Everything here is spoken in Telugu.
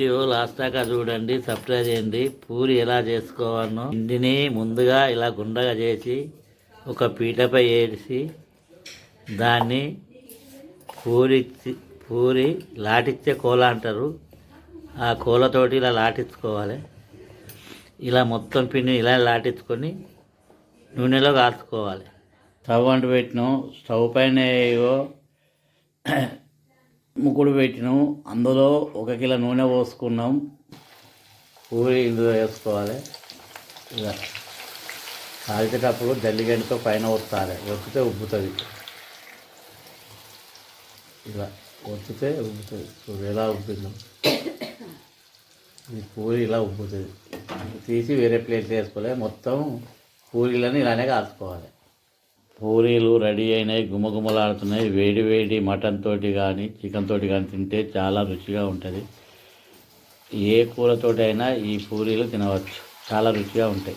వీడియో లాస్ట్ దాకా చూడండి సబ్స్క్రైబ్ చేయండి. పూరి ఎలా చేసుకోవాలో ఇంటిని ముందుగా ఇలా గుండగా చేసి ఒక పీటపై వేసి దాన్ని పూరి పూరి లాటిచ్చే కోల అంటారు. ఆ కోలతోటి ఇలా లాటించుకోవాలి. ఇలా మొత్తం పిండిని ఇలా లాటించుకొని నూనెలో కాల్చుకోవాలి. స్టవ్ అంటు పెట్టినాం. స్టవ్ పైన ముక్కుడు పెట్టినాం. అందులో ఒక కిలో నూనె పోసుకున్నాం. పూరి ఇందులో వేసుకోవాలి. ఇలా కాల్చేటప్పుడు జల్లిగడ్డతో పైన ఒత్తాలి. ఒత్తితే ఉబ్బుతుంది. ఇలా ఒత్తితే ఉబ్బుతుంది. చూడు ఎలా ఉబ్బిందో. ఈ పూరి ఇలా ఉబ్బుతుంది. తీసి వేరే ప్లేట్ వేసుకోవాలి మొత్తం పూరీలను ఇలానే కాల్చుకోవాలి. పూరీలు రెడీ అయినాయి గుమగుమలాడుతున్నాయి. వేడి వేడి మటన్ తోటి కానీ చికెన్ తోటి కానీ తింటే చాలా రుచిగా ఉంటుంది. ఏ కూరతోటి అయినా ఈ పూరీలు తినవచ్చు. చాలా రుచిగా ఉంటాయి.